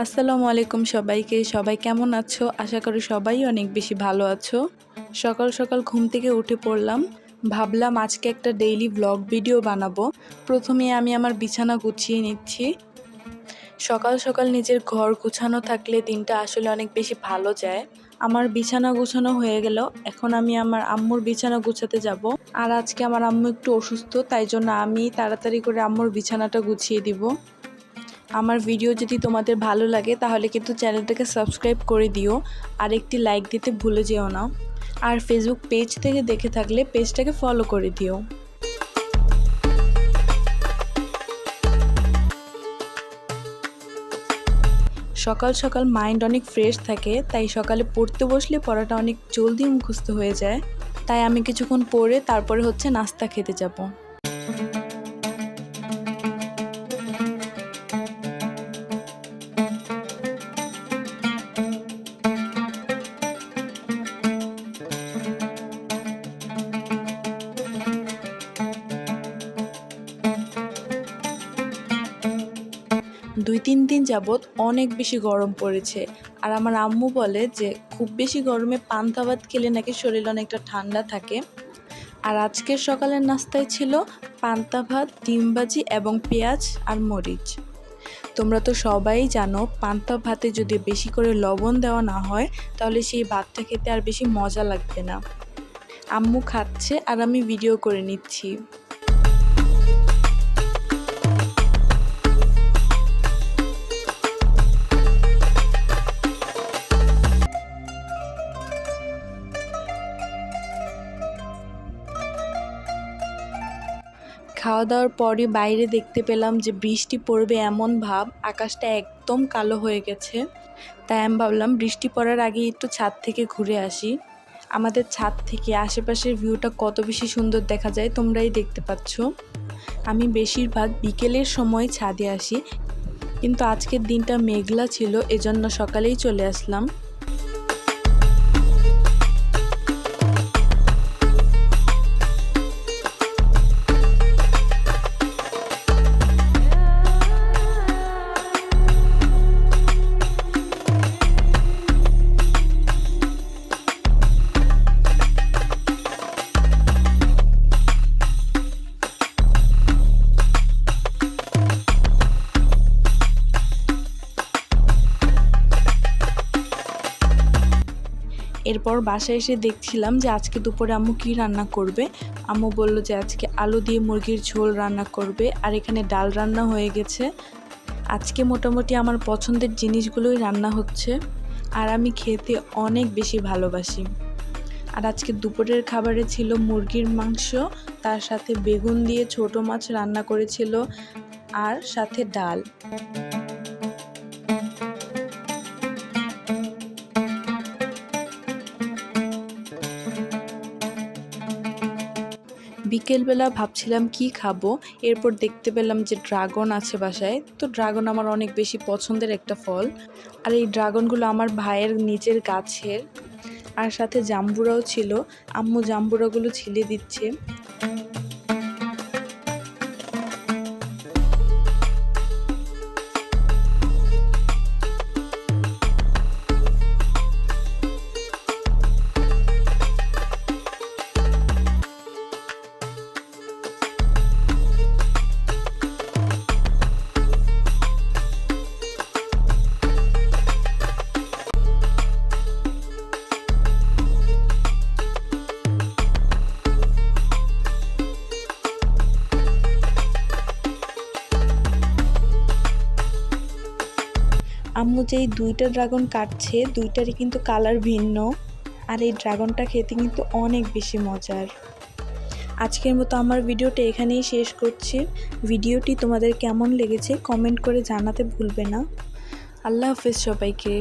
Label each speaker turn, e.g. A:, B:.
A: আসসালামু আলাইকুম সবাইকে। সবাই কেমন আছো? আশা করি সবাই অনেক বেশি ভালো আছো। সকাল সকাল ঘুম থেকে উঠে পড়লাম। ভাবলাম আজকে একটা ডেইলি ব্লগ ভিডিও বানাবো। প্রথমে আমি আমার বিছানা গুছিয়ে নিচ্ছি। সকাল সকাল নিজের ঘর গুছানো থাকলে দিনটা আসলে অনেক বেশি ভালো যায়। আমার বিছানা গুছানো হয়ে গেল। এখন আমি আমার আম্মুর বিছানা গুছাতে যাব। আর আজকে আমার আম্মু একটু অসুস্থ, তাই জন্য আমি তাড়াতাড়ি করে আম্মুর বিছানাটা গুছিয়ে দিব। আমার ভিডিও যদি তোমাদের ভালো লাগে, তাহলে কিন্তু চ্যানেলটাকে সাবস্ক্রাইব করে দিও। আর একটি লাইক দিতে ভুলে যেও না। আর ফেসবুক পেজ থেকে দেখে থাকলে পেজটাকে ফলো করে দিও। সকাল সকাল মাইন্ড অনেক ফ্রেশ থাকে, তাই সকালে পড়তে বসলে পড়াটা অনেক জলদি মুখস্থ হয়ে যায়। তাই আমি কিছুক্ষণ পড়ে তারপরে হচ্ছে নাস্তা খেতে যাব। দুই তিন দিন যাবৎ অনেক বেশি গরম পড়েছে। আর আমার আম্মু বলে যে, খুব বেশি গরমে পান্তা ভাত খেলে নাকি শরীর অনেকটা ঠান্ডা থাকে। আর আজকের সকালের নাস্তায় ছিল পান্তা ভাত ডিমবাজি এবং পেঁয়াজ আর মরিচ। তোমরা তো সবাই জানো পান্তা ভাতে যদি বেশি করে লবণ দেওয়া না হয়, তাহলে সেই ভাতটা খেতে আর বেশি মজা লাগবে না। আম্মু খাচ্ছে আর আমি ভিডিও করে নিচ্ছি। খাওয়া দাওয়ার পরই বাইরে দেখতে পেলাম যে বৃষ্টি পড়বে এমন ভাব, আকাশটা একদম কালো হয়ে গেছে। তাই আমি ভাবলাম বৃষ্টি পড়ার আগে একটু ছাদ থেকে ঘুরে আসি। আমাদের ছাদ থেকে আশেপাশের ভিউটা কত বেশি সুন্দর দেখা যায় তোমরাই দেখতে পাচ্ছ। আমি বেশিরভাগ বিকেলের সময় ছাদে আসি, কিন্তু আজকের দিনটা মেঘলা ছিল, এজন্য সকালেই চলে আসলাম। এরপর বাসায় এসে দেখছিলাম যে আজকে দুপুরে আম্মু কী রান্না করবে। আম্মু বলল যে আজকে আলু দিয়ে মুরগির ঝোল রান্না করবে আর এখানে ডাল রান্না হয়ে গেছে। আজকে মোটামুটি আমার পছন্দের জিনিসগুলোই রান্না হচ্ছে আর আমি খেতে অনেক বেশি ভালোবাসি। আর আজকে দুপুরের খাবারে ছিল মুরগির মাংস, তার সাথে বেগুন দিয়ে ছোট মাছ রান্না করেছিল আর সাথে ডাল। বিকেলবেলা ভাবছিলাম কি খাব, এরপর দেখতে পেলাম যে ড্রাগন আছে বাসায়। তো ড্রাগন আমার অনেক বেশি পছন্দের একটা ফল। আর এই ড্রাগনগুলো আমার ভাইয়ের নিজের গাছের। আর সাথে জাম্বুরাও ছিল। আম্মু জাম্বুরাগুলো ছিলে দিচ্ছে। আম্মু যেই দুইটা ড্রাগন কাটছে, দুইটারই কিন্তু কালার ভিন্ন। আর এই ড্রাগনটা খেতে কিন্তু অনেক বেশি মজার। আজকের মতো আমার ভিডিওটা এখানেই শেষ করছি। ভিডিওটি তোমাদের কেমন লেগেছে কমেন্ট করে জানাতে ভুলবে না। আল্লাহ হাফেজ সবাইকে।